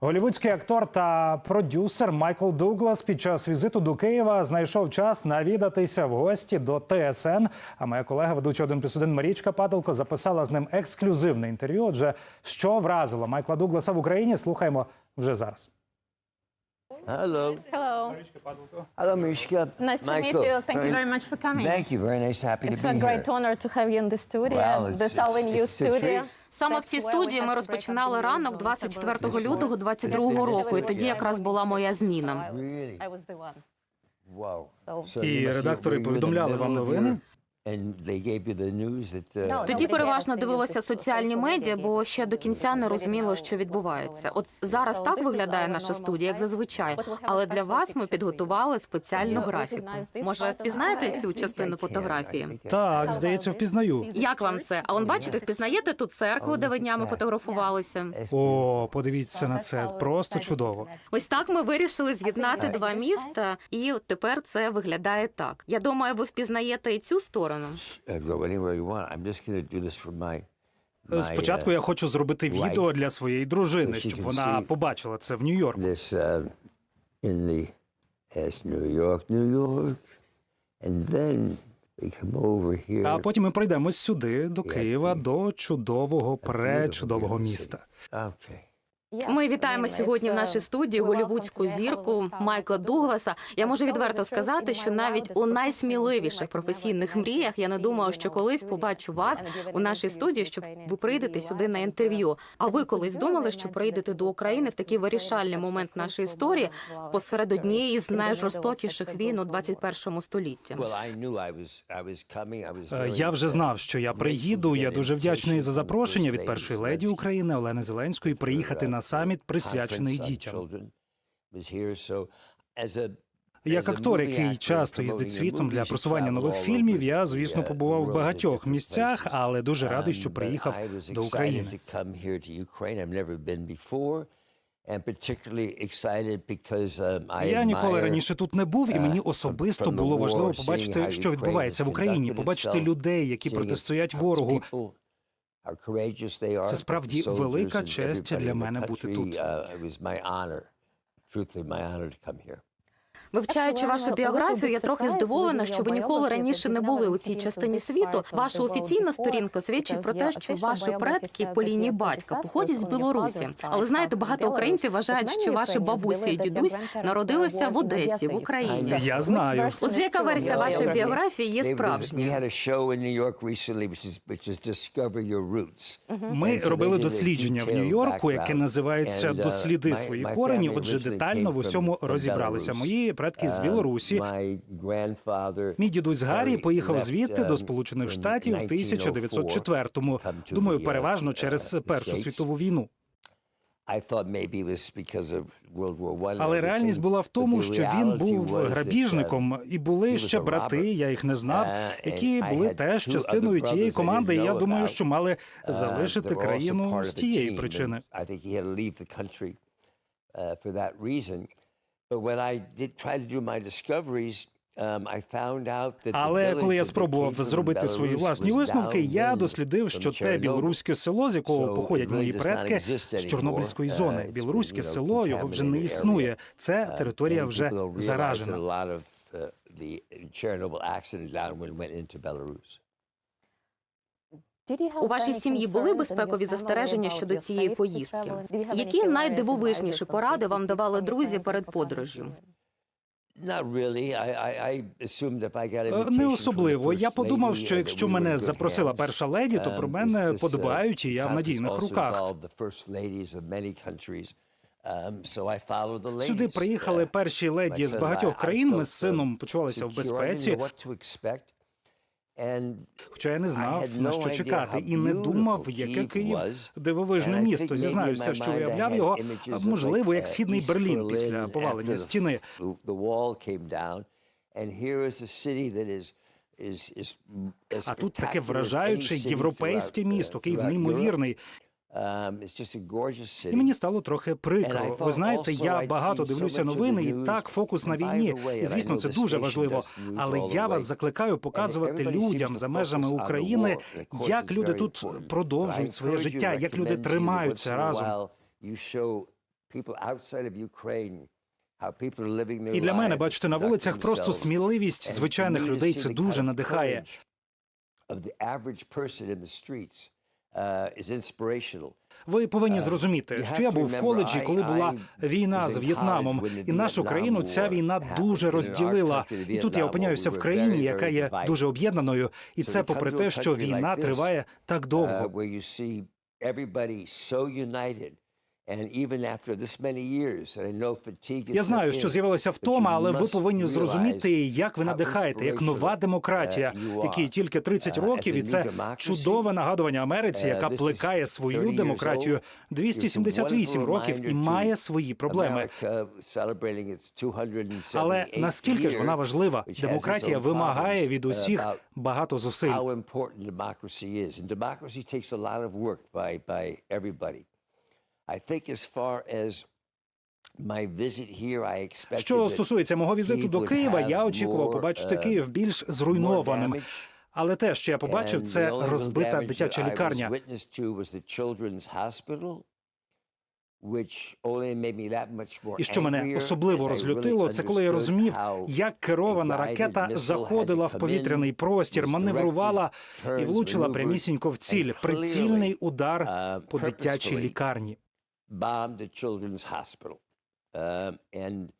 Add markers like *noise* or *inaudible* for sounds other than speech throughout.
Голівудський актор та продюсер Майкл Дуглас під час візиту до Києва знайшов час навідатися в гості до ТСН. А моя колега, ведуча 1 плюс 1 Марічка Падалко, записала з ним ексклюзивне інтерв'ю. Отже, що вразило Майкла Дугласа в Україні, слухаємо вже зараз. Hello. Hello. Hello, Mishka. Nice to Michael. meet you. Thank you very much for coming. Thank you. Very nice. Happy It's to a great honor to have you in the studio. Well, it's- the Salvin it's- U it's a studio. Саме в цій студії ми розпочинали ранок 24 лютого 22 року, і тоді якраз була моя зміна. І редактори повідомляли вам новини? Uh, Тоді переважно дивилася соціальні медіа, бо ще до кінця не розуміло, що відбувається. От зараз так виглядає наша студія, як зазвичай. Але для вас ми підготували спеціальну графіку. Може, впізнаєте цю частину фотографії? Так, здається, впізнаю. Як вам це? А он бачите, впізнаєте ту церкву, де ви днями фотографувалися? О, подивіться на це. Просто чудово. Ось так ми вирішили з'єднати два міста, і тепер це виглядає так. Я думаю, ви впізнаєте і цю сторону. Go anywhere you want. I'm just going to do this for my. my, Спочатку uh, я хочу зробити відео для своєї дружини, щоб вона побачила це в Нью-Йорку. this in the as New York, New York, and then we come over here. А потім ми прийдемо сюди, до Києва, до чудового, пречудового міста. Okay. Ми вітаємо сьогодні в нашій студії голівудську зірку Майкла Дугласа. Я можу відверто сказати, що навіть у найсміливіших професійних мріях я не думала, що колись побачу вас у нашій студії, що ви прийдете сюди на інтерв'ю. А ви колись думали, що прийдете до України в такий вирішальний момент нашої історії посеред однієї з найжорстокіших війн у 21 столітті? Е, Я вже uh, знав, що я приїду. Я дуже вдячний за запрошення від першої леді України Олени Зеленської приїхати на саміт, присвячений дітям. Як актор, який часто їздить світом для просування нових фільмів, я звісно побував в багатьох місцях, але дуже радий, що приїхав до України. Я ніколи раніше тут не був, і мені особисто було важливо побачити, що відбувається в Україні, побачити людей, які протистоять ворогу. Це справді велика честь для мене бути тут. Вивчаючи вашу біографію, я трохи здивована, що ви ніколи раніше не були у цій частині світу. Ваша офіційна сторінка свідчить про те, що ваші предки по лінії батька походять з Білорусі. Але знаєте, багато українців вважають, що ваші бабуся і дідусь народилися в Одесі, в Україні. Я знаю. Отже, яка версія вашої біографії є справжньою? Ми робили дослідження в Нью-Йорку, яке називається uh, Досліди свої корені. Отже, детально в усьому розібралися. Мої предки з Um, Білорусі. Мій дідусь Гаррі поїхав звідти до um, Сполучених Штатів в 1904-му. 1904, come to Думаю, переважно uh, через Першу світову війну. Але реальність була в тому, що він був that, uh, грабіжником, і були ще брати. Я їх не знав, Uh, які були теж частиною тієї команди. І я думаю, що мали залишити країну з тієї причини. Uh, when I did try to do my discoveries, um, Але коли я спробував зробити свої власні висновки, я дослідив, що те білоруське село, з якого походять мої предки з Чорнобильської зони. Uh, Білоруське село його вже не існує. Це Uh, територія вже заражена. У вашій сім'ї були безпекові застереження щодо цієї поїздки? Які найдивовижніші поради вам давали друзі перед подорожю? Е, Не особливо. Я подумав, що uh, якщо мене запросила перша леді, то Um, про мене this, uh, подбають, і я в надійних руках. Um, Сюди приїхали Uh, перші леді з багатьох країн. Ми з сином почувалися в безпеці. know what to expect. And Хоча я не знав, на що чекати, і не думав, яке Київ дивовижне місто. Зізнаюся, що уявляв його, можливо, як uh, східний Берлін після повалення стіни. А тут таке вражаюче європейське uh, місто. Київ неймовірний. Um. І мені стало трохи прикро. Ви знаєте, я багато дивлюся новини, і так фокус на війні. І звісно, це дуже важливо. Але я вас закликаю показувати людям за межами України, як люди тут продовжують своє життя, як люди тримаються разом. І для мене бачити на вулицях просто сміливість звичайних людей. Це дуже надихає. Uh. Ви повинні Е, зрозуміти, що я був в коледжі, коли була війна з В'єтнамом, і нашу країну ця війна дуже розділила. І тут я опиняюся в країні, яка є дуже об'єднаною, і це попри те, що війна триває так uh, довго. Я знаю, що з'явилася втома, але ви повинні зрозуміти, як ви надихаєте, як нова демократія, uh, якій тільки 30 Uh, as років, і це чудове нагадування Америці, uh, яка плекає 30 свою демократію old. 278 wonderful років і має свої проблеми. America celebrating its 278th Але наскільки ж вона важлива? Демократія вимагає від uh, усіх багато зусиль. I think as far as my visit here, I expected Що стосується мого візиту до Києва, я очікував побачити uh, Київ більш зруйнованим. Але те, що я побачив, це розбита дитяча лікарня. І що мене особливо розлютило, це коли я розумів, як керована ракета заходила в повітряний простір, маневрувала і влучила прямісінько в ціль. Прицільний удар uh, по дитячій лікарні. Bombed the children's hospital. Um, and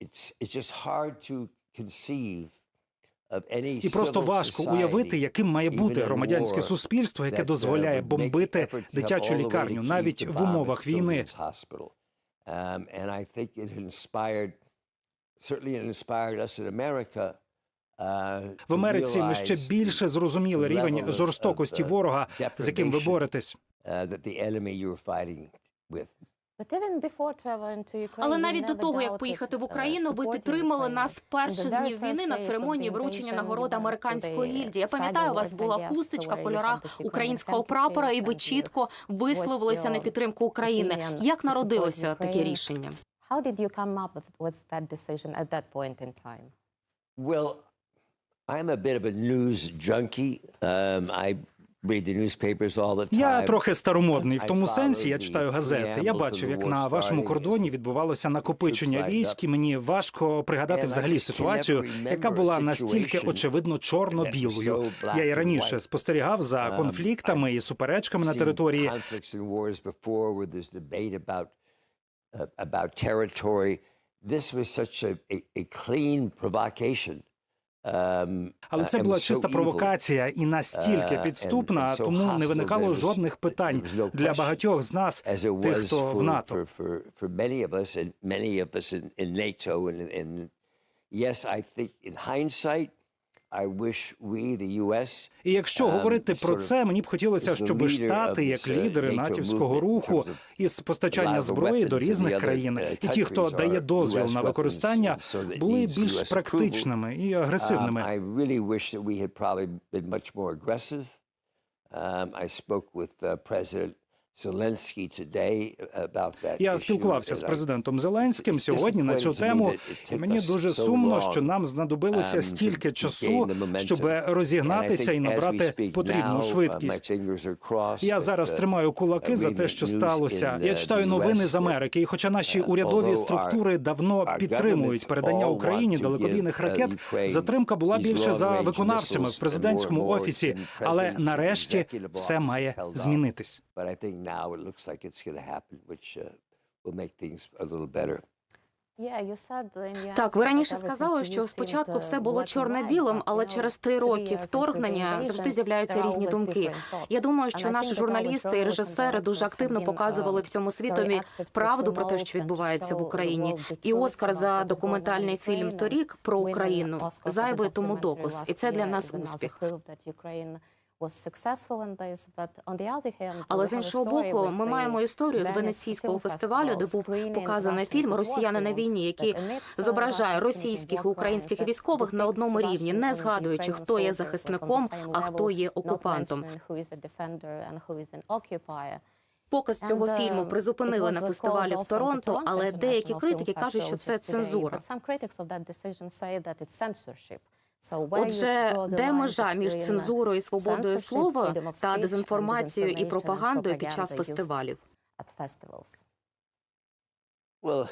it's, it's just hard to conceive І просто важко уявити, яким має бути громадянське суспільство, яке uh, дозволяє бомбити дитячу лікарню, навіть в умовах війни. Um, uh, В Америці ми ще більше зрозуміли рівень жорстокості uh, ворога, з яким ви боретесь. Uh, that the enemy you were fighting with. Але навіть до того, як поїхати в Україну, ви підтримали нас з перших днів війни на церемонії вручення нагороди американської гільдії. Я пам'ятаю, у вас була хусточка в кольорах українського прапора, і ви чітко висловилися на підтримку України. Як народилося таке рішення? How did you come up with, with that decision at that point in time? Well, I'm a bit of a news junkie. Um, I Я трохи старомодний в тому сенсі. Я читаю газети. Я бачив, як на вашому кордоні відбувалося накопичення військ, і мені важко пригадати взагалі ситуацію, яка була настільки очевидно чорно-білою. Я і раніше спостерігав за Um, конфліктами і суперечками на території. uh. This was such a, a, a clean provocation. Um, Але uh, це була чиста провокація і настільки Uh, підступна, тому не виникало жодних питань для багатьох з нас, тих, хто в НАТО. yes, I think in hindsight, І якщо um, говорити про це, мені б хотілося, щоб штати, як uh, лідери натівського руху із постачання зброї до різних країн, uh, і ті, хто дає дозвіл на використання, були більш практичними і Um, агресивними. Um, I spoke with uh, President Я спілкувався з президентом Зеленським сьогодні на цю тему, і мені дуже сумно, що нам знадобилося стільки часу, щоб розігнатися і набрати потрібну uh, швидкість. Я зараз uh, тримаю кулаки за те, що сталося. Я uh, читаю новини з Америки, і хоча наші урядові структури давно підтримують передання Україні далекобійних ракет, затримка була більше за виконавцями в президентському офісі, але нарешті все має змінитись. But I think now it looks like it's going to happen, which uh, will make things a little better. Так, ви раніше сказали, що спочатку все було чорно-білим, але через три роки вторгнення завжди з'являються різні думки. Я думаю, що наші журналісти і режисери дуже активно показували всьому світові правду про те, що відбувається в Україні. І Оскар за документальний фільм торік про Україну зайвий тому доказ, і це для нас успіх. Але з іншого боку, ми маємо історію з венеційського фестивалю, де був показаний фільм Росіяни на війні, який зображає російських і українських військових на одному рівні, не згадуючи, хто є захисником, а хто є окупантом. Показ цього фільму призупинили на фестивалі в Торонто, але деякі критики кажуть, що це цензура. Отже, де межа між цензурою і свободою слова та дезінформацією і пропагандою під час фестивалів? Well,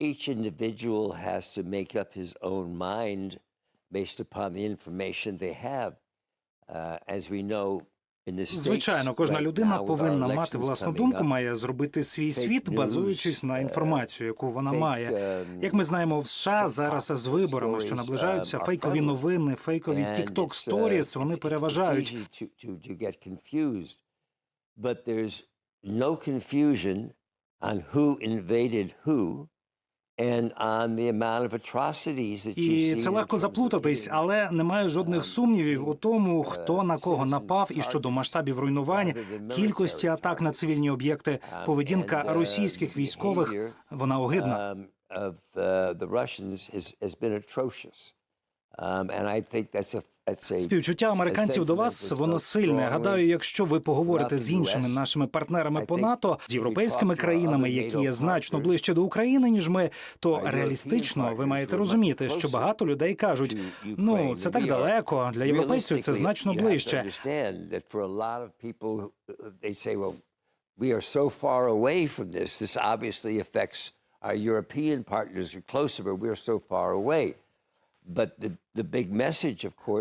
each individual has to make up his own mind based upon the information they have. Uh, as we know, Звичайно, кожна людина повинна мати власну думку, має зробити свій світ, базуючись на е, інформацію, яку вона має. um, Як ми знаємо, в США зараз з виборами, що наближаються, um, фейкові новини, фейкові And TikTok uh, Stories, вони переважають. But there's no confusion on who invaded who І це легко заплутатись, але немає жодних um, сумнівів у тому, uh, хто на кого напав і щодо масштабів руйнувань, кількості атак на цивільні об'єкти, Um, поведінка uh, російських військових вона огидна. Співчуття американців до вас воно сильне. Гадаю, якщо ви поговорите з іншими нашими партнерами по НАТО, з європейськими країнами, які є значно ближче до України ніж ми, то реалістично ви маєте розуміти, що багато людей кажуть: ну це так далеко. Для європейців це значно ближче. We are so far away from this. This obviously affects our European partners are closer, but we are so far away.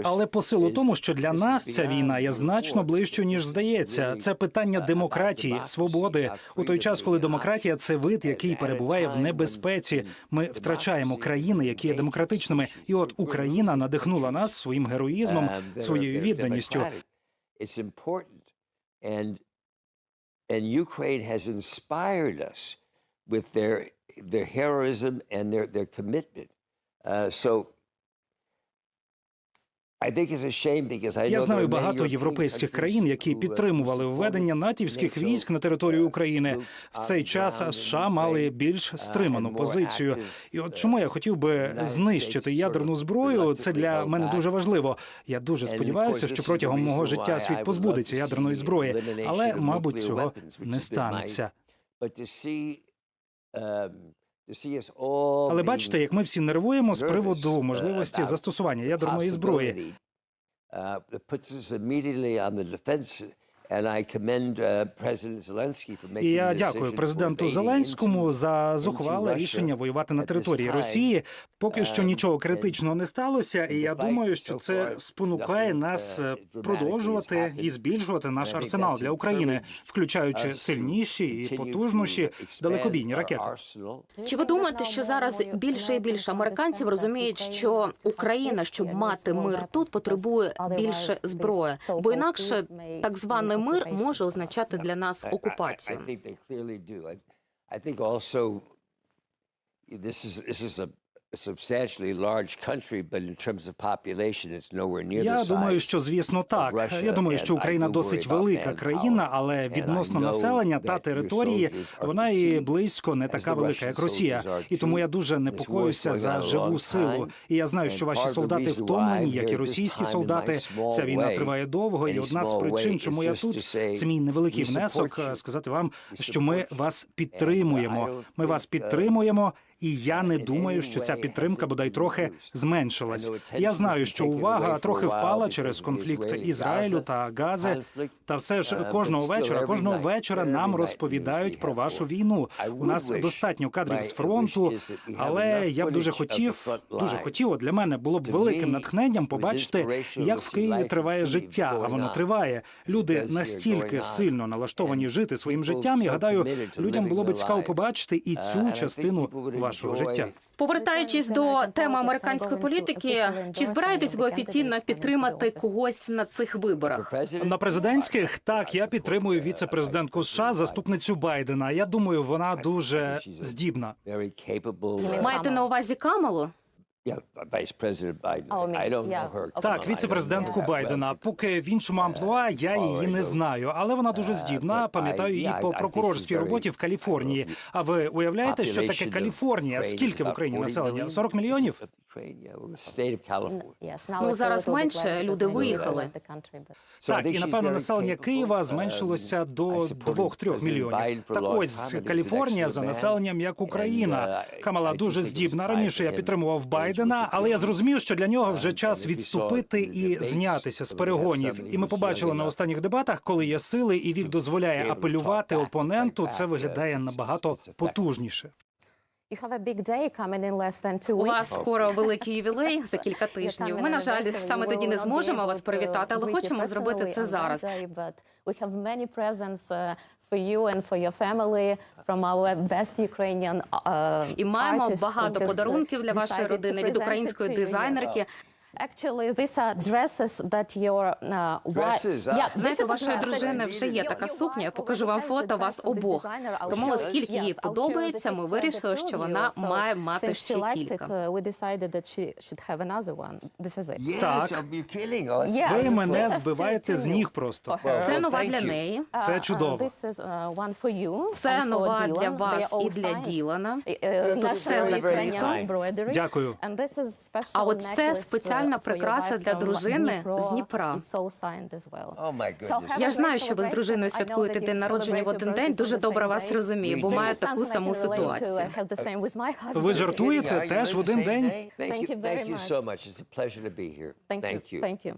Але посил у тому, що для нас ця війна є значно ближчою ніж здається. Це питання uh, демократії, свободи у той час, коли демократія це вид, який перебуває в небезпеці. Ми втрачаємо країни, які є демократичними. І от Україна надихнула нас своїм героїзмом, um, своєю відданістю. democratic. It's important, and and Ukraine has inspired us with their their heroism and their their commitment. Uh, so. I think it's a shame because I Я знаю багато європейських країн, які uh, підтримували введення натівських військ на територію України. В цей час США мали більш uh, стриману позицію. І от uh, чому я хотів би знищити ядерну зброю? Це для мене дуже важливо. Я дуже сподіваюся, що протягом мого життя світ позбудеться ядерної зброї, але мабуть цього не станеться. All Але бачите, як ми всі нервуємо з приводу uh, можливості застосування ядерної зброї. Uh, uh, І я дякую президенту Зеленському за зухвале рішення воювати на території. Росії. Поки що Um, нічого критичного не сталося, і я думаю, що це спонукає нас uh, е, продовжувати і збільшувати наш арсенал для України, включаючи сильніші і потужніші далекобійні ракети. Чи ви думаєте, що зараз більше і більше американців розуміють, що Україна, щоб мати мир тут, потребує більше зброї, бо інакше так званий мир може означати для нас окупацію. Я думаю, що звісно так. Я думаю, що Україна досить велика країна, але відносно населення та території вона і близько не така велика, як Росія. І тому я дуже непокоюся за живу силу. І я знаю, що ваші солдати втомлені, як і російські солдати. Ця війна триває довго, і одна з причин, чому я тут, це мій невеликий внесок сказати вам, що ми вас підтримуємо. Ми вас uh, підтримуємо. І я не думаю, що ця підтримка бодай трохи зменшилась. Я знаю, що увага трохи впала через конфлікт Ізраїлю та Гази. Та все ж кожного вечора, кожного вечора нам розповідають про вашу війну. У нас достатньо кадрів з фронту, але я б дуже хотів, дуже хотів. Для мене було б великим натхненням побачити, як в Києві триває життя, а воно триває. Люди настільки сильно налаштовані жити своїм життям. Я гадаю, людям було би цікаво побачити і цю частину вашого життя. Повертаючись до теми американської політики, чи збираєтесь ви офіційно підтримати когось на цих виборах? На президентських так я підтримую віце-президентку США, заступницю Байдена. Я думаю, вона дуже здібна. Маєте на увазі Камалу? Yeah, Vice President Biden. Oh, I don't yeah. know her. Так, віце-президентку Байдена. Поки в іншому амплуа я її не знаю, але вона дуже здібна. Пам'ятаю її по прокурорській роботі в Каліфорнії. А ви уявляєте, що таке Каліфорнія? Скільки в Україні населення? million. 40 мільйонів? Ну, зараз менше, люди виїхали. Так, і напевно населення. Києва Um, зменшилося до supported 2-3 мільйонів. Так ось Каліфорнія за населенням як Україна. Uh, Камала дуже здібна. Раніше я підтримував to Байдена, але я зрозумів, що для нього вже Um, час saw відступити і знятися з have перегонів. І ми побачили на останніх дебатах, коли є сили і вік дозволяє апелювати опоненту. Це виглядає набагато потужніше. У вас скоро *laughs* великий ювілей за кілька тижнів. Ми, на жаль, саме тоді не зможемо вас привітати, але хочемо зробити це зараз. Uh, uh, І маємо багато uh, подарунків для вашої родини від української дизайнерки. Actually, these are dresses that your uh, wife... Dresses, ah. Yeah, Знаєте, this у вашої дружини вже є your- така сукня. Я покажу already вам фото вас обох. Тому, show you- оскільки їй подобається, ми вирішили, що вона має мати ще she liked кілька. it, uh, we decided that she should have another one. This is it. Yes, Так. oh, you're kidding. Oh, it's Yeah. Ви This мене збиваєте з you. ніг просто. Це нова для неї. Uh, Це uh, чудово. This is uh, one for you Це and for нова для вас They і для signed. Ділана. Uh, national все закрито. Embroidery. Дякую. And this is special А от це necklace, uh, спеціальна your прикраса для дружини з Дніпра. Oh, Я ж знаю, що ви з дружиною святкуєте день народження в один день. Дуже добре вас розумію, бо маю таку саму ситуацію. Ви жартуєте? Теж в один день? Thank you, very thank you much. so much. It's a pleasure to be here. Thank Thank you. you. Thank you.